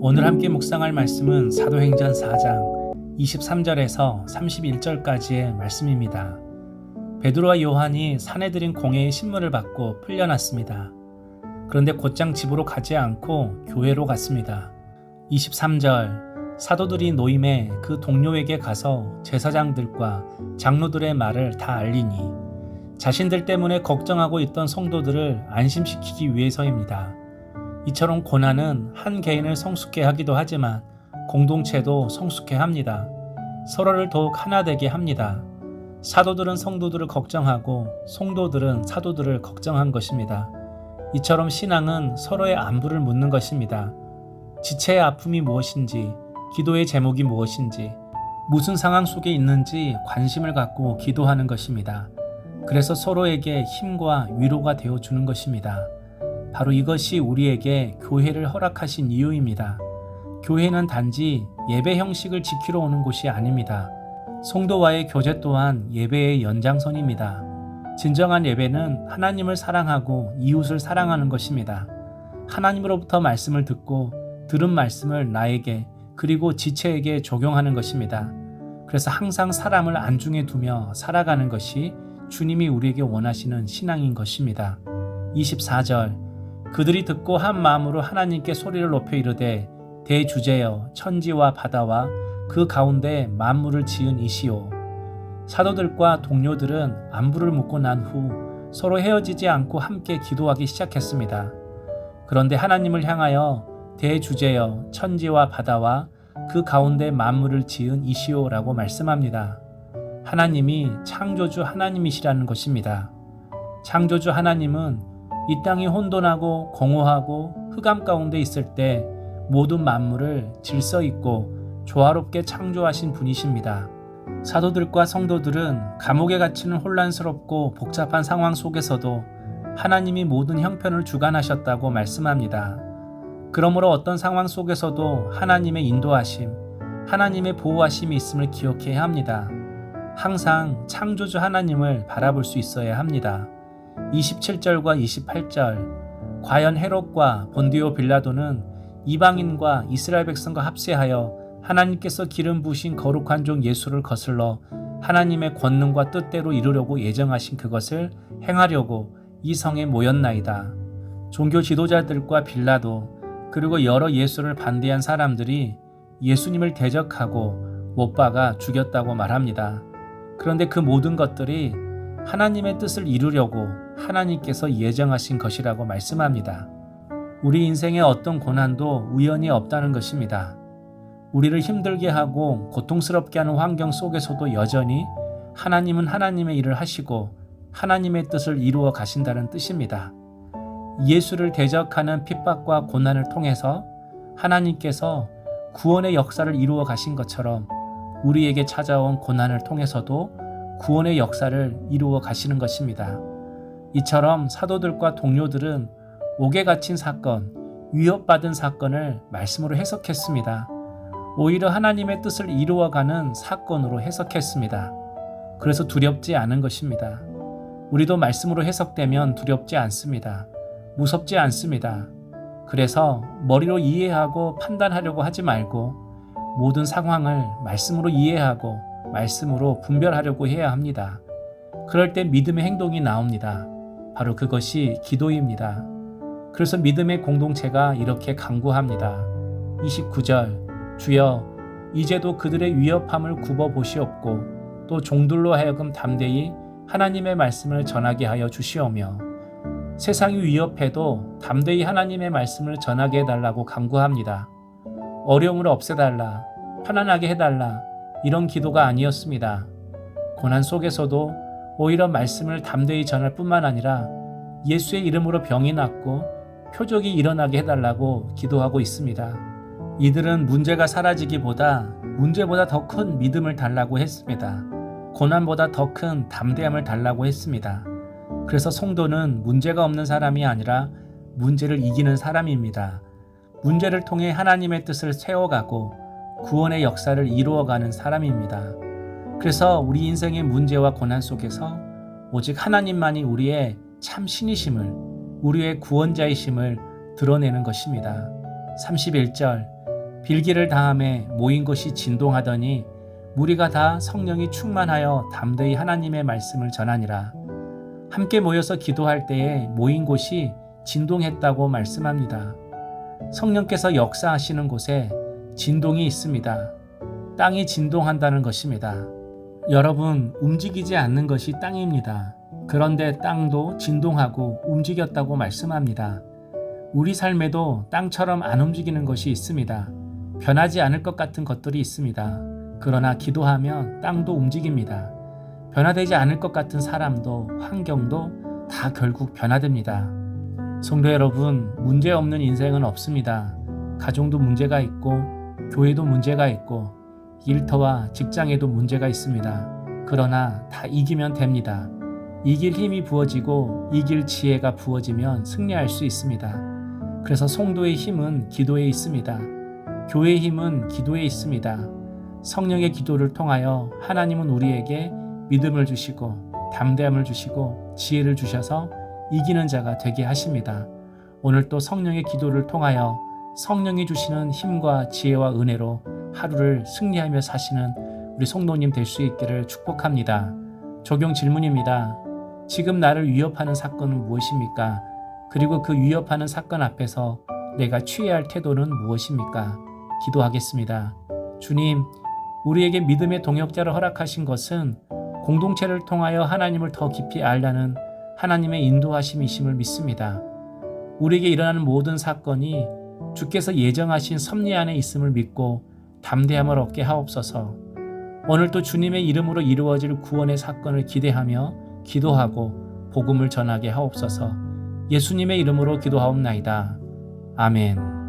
오늘 함께 묵상할 말씀은 사도행전 4장 23절에서 31절까지의 말씀입니다. 베드로와 요한이 산에 들인 공회의 신문을 받고 풀려났습니다. 그런데 곧장 집으로 가지 않고 교회로 갔습니다. 23절 사도들이 노임에 그 동료에게 가서 제사장들과 장로들의 말을 다 알리니 자신들 때문에 걱정하고 있던 성도들을 안심시키기 위해서입니다. 이처럼 고난은 한 개인을 성숙해 하기도 하지만 공동체도 성숙해 합니다. 서로를 더욱 하나 되게 합니다. 사도들은 성도들을 걱정하고 성도들은 사도들을 걱정한 것입니다. 이처럼 신앙은 서로의 안부를 묻는 것입니다. 지체의 아픔이 무엇인지, 기도의 제목이 무엇인지, 무슨 상황 속에 있는지 관심을 갖고 기도하는 것입니다. 그래서 서로에게 힘과 위로가 되어 주는 것입니다. 바로 이것이 우리에게 교회를 허락하신 이유입니다. 교회는 단지 예배 형식을 지키러 오는 곳이 아닙니다. 성도와의 교제 또한 예배의 연장선입니다. 진정한 예배는 하나님을 사랑하고 이웃을 사랑하는 것입니다. 하나님으로부터 말씀을 듣고 들은 말씀을 나에게 그리고 지체에게 적용하는 것입니다. 그래서 항상 사람을 안중에 두며 살아가는 것이 주님이 우리에게 원하시는 신앙인 것입니다. 24절 그들이 듣고 한 마음으로 하나님께 소리를 높여 이르되 대주제여 천지와 바다와 그 가운데 만물을 지은 이시오. 사도들과 동료들은 안부를 묻고 난 후 서로 헤어지지 않고 함께 기도하기 시작했습니다. 그런데 하나님을 향하여 대주제여 천지와 바다와 그 가운데 만물을 지은 이시오라고 말씀합니다. 하나님이 창조주 하나님이시라는 것입니다. 창조주 하나님은 이 땅이 혼돈하고 공허하고 흑암 가운데 있을 때 모든 만물을 질서 있고 조화롭게 창조하신 분이십니다. 사도들과 성도들은 감옥에 갇히는 혼란스럽고 복잡한 상황 속에서도 하나님이 모든 형편을 주관하셨다고 말씀합니다. 그러므로 어떤 상황 속에서도 하나님의 인도하심, 하나님의 보호하심이 있음을 기억해야 합니다. 항상 창조주 하나님을 바라볼 수 있어야 합니다. 27절과 28절 과연 헤롯과 본디오 빌라도는 이방인과 이스라엘 백성과 합세하여 하나님께서 기름 부신 거룩한 종 예수를 거슬러 하나님의 권능과 뜻대로 이루려고 예정하신 그것을 행하려고 이 성에 모였나이다. 종교 지도자들과 빌라도 그리고 여러 예수를 반대한 사람들이 예수님을 대적하고 못 박아 죽였다고 말합니다. 그런데 그 모든 것들이 하나님의 뜻을 이루려고 하나님께서 예정하신 것이라고 말씀합니다. 우리 인생에 어떤 고난도 우연히 없다는 것입니다. 우리를 힘들게 하고 고통스럽게 하는 환경 속에서도 여전히 하나님은 하나님의 일을 하시고 하나님의 뜻을 이루어 가신다는 뜻입니다. 예수를 대적하는 핍박과 고난을 통해서 하나님께서 구원의 역사를 이루어 가신 것처럼 우리에게 찾아온 고난을 통해서도 구원의 역사를 이루어 가시는 것입니다. 이처럼 사도들과 동료들은 옥에 갇힌 사건, 위협받은 사건을 말씀으로 해석했습니다. 오히려 하나님의 뜻을 이루어가는 사건으로 해석했습니다. 그래서 두렵지 않은 것입니다. 우리도 말씀으로 해석되면 두렵지 않습니다. 무섭지 않습니다. 그래서 머리로 이해하고 판단하려고 하지 말고 모든 상황을 말씀으로 이해하고 말씀으로 분별하려고 해야 합니다. 그럴 때 믿음의 행동이 나옵니다. 바로 그것이 기도입니다. 그래서 믿음의 공동체가 이렇게 강구합니다. 29절 주여 이제도 그들의 위협함을 굽어 보시옵고 또 종들로 하여금 담대히 하나님의 말씀을 전하게 하여 주시오며 세상이 위협해도 담대히 하나님의 말씀을 전하게 해달라고 강구합니다. 어려움을 없애달라, 편안하게 해달라, 이런 기도가 아니었습니다. 고난 속에서도 오히려 말씀을 담대히 전할 뿐만 아니라 예수의 이름으로 병이 낫고 표적이 일어나게 해달라고 기도하고 있습니다. 이들은 문제가 사라지기보다 문제보다 더 큰 믿음을 달라고 했습니다. 고난보다 더 큰 담대함을 달라고 했습니다. 그래서 성도는 문제가 없는 사람이 아니라 문제를 이기는 사람입니다. 문제를 통해 하나님의 뜻을 세워가고 구원의 역사를 이루어가는 사람입니다. 그래서 우리 인생의 문제와 고난 속에서 오직 하나님만이 우리의 참 신이심을 우리의 구원자이심을 드러내는 것입니다. 31절 빌기를 다함에 모인 것이 진동하더니 무리가 다 성령이 충만하여 담대히 하나님의 말씀을 전하니라. 함께 모여서 기도할 때에 모인 곳이 진동했다고 말씀합니다. 성령께서 역사하시는 곳에 진동이 있습니다. 땅이 진동한다는 것입니다. 여러분, 움직이지 않는 것이 땅입니다. 그런데 땅도 진동하고 움직였다고 말씀합니다. 우리 삶에도 땅처럼 안 움직이는 것이 있습니다. 변하지 않을 것 같은 것들이 있습니다. 그러나 기도하면 땅도 움직입니다. 변화되지 않을 것 같은 사람도 환경도 다 결국 변화됩니다. 성도 여러분, 문제 없는 인생은 없습니다. 가정도 문제가 있고, 교회도 문제가 있고, 일터와 직장에도 문제가 있습니다. 그러나 다 이기면 됩니다. 이길 힘이 부어지고, 이길 지혜가 부어지면 승리할 수 있습니다. 그래서 성도의 힘은 기도에 있습니다. 교회의 힘은 기도에 있습니다. 성령의 기도를 통하여 하나님은 우리에게 믿음을 주시고 담대함을 주시고 지혜를 주셔서 이기는 자가 되게 하십니다. 오늘 또 성령의 기도를 통하여 성령이 주시는 힘과 지혜와 은혜로 하루를 승리하며 사시는 우리 성도님 될 수 있기를 축복합니다. 적용 질문입니다. 지금 나를 위협하는 사건은 무엇입니까? 그리고 그 위협하는 사건 앞에서 내가 취해야 할 태도는 무엇입니까? 기도하겠습니다. 주님, 우리에게 믿음의 동역자를 허락하신 것은 공동체를 통하여 하나님을 더 깊이 알라는 하나님의 인도하심이심을 믿습니다. 우리에게 일어나는 모든 사건이 주께서 예정하신 섭리 안에 있음을 믿고 담대함을 얻게 하옵소서. 오늘도 주님의 이름으로 이루어질 구원의 사건을 기대하며 기도하고 복음을 전하게 하옵소서. 예수님의 이름으로 기도하옵나이다. 아멘.